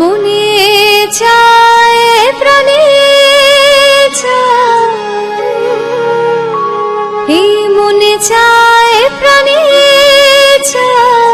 মনে চায় প্রাণে চায়। মনে চায় প্রাণে চায়।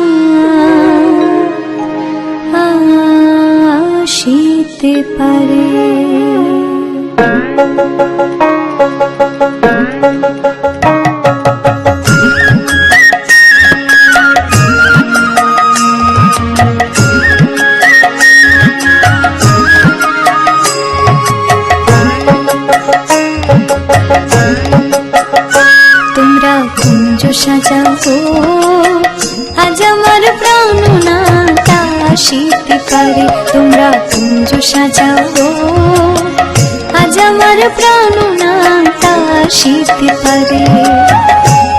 আসিতে পারে। তোমরা কুঞ্জ আজ আমার প্রাণ না তোমরা গো। আজ আমার প্রাণ নাম তার শীতে পারে।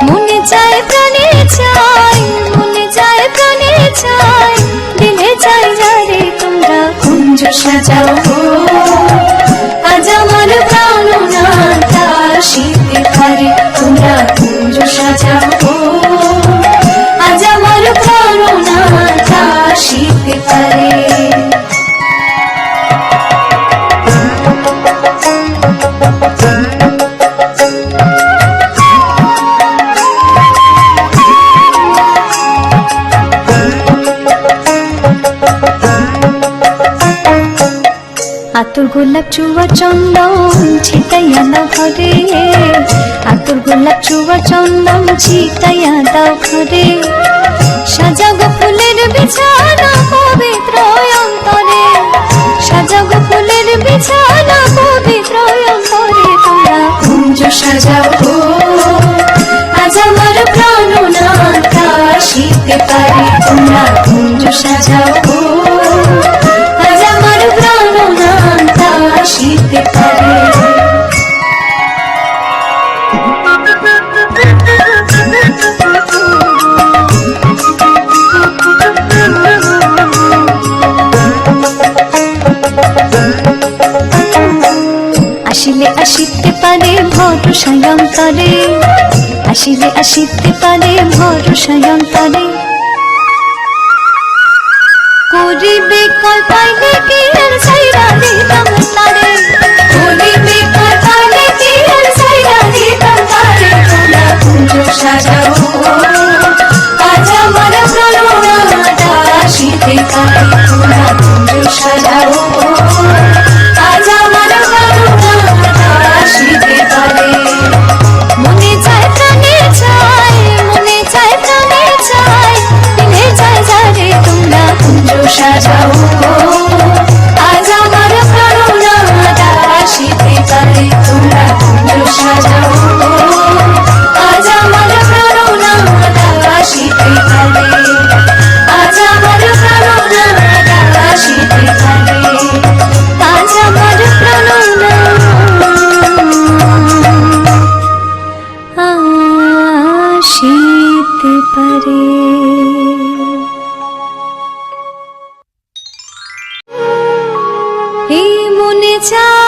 মনে চায়, প্রাণে চাই মনে চায়, প্রাণে চাই দিলে চাই যারে তোমরা কুঞ্জ সাজাও আতর গোলাপ চুয়া চন্দন ছিটাইয়া দাও ঘরে। আতর গোলাপ চুয়া চন্দন ছিটাইয়া দাও ঘরে। সাজাগো ফুলের বিছানা পবিত্র অন্তরে। সাজাগো ফুলের বিছানা পবিত্র অন্তরে তোমরা কুঞ্জ সাজাও। আজ আমার প্রাণ না আসিতে পারে পারে আসিলে আসিতে পারে ভরসায় অন্তরে আসিলে আসিতে পারে ভরসায় অন্তরে করিবে কয় পাইলে কি আর সাইরা তারে? এই মনে চায়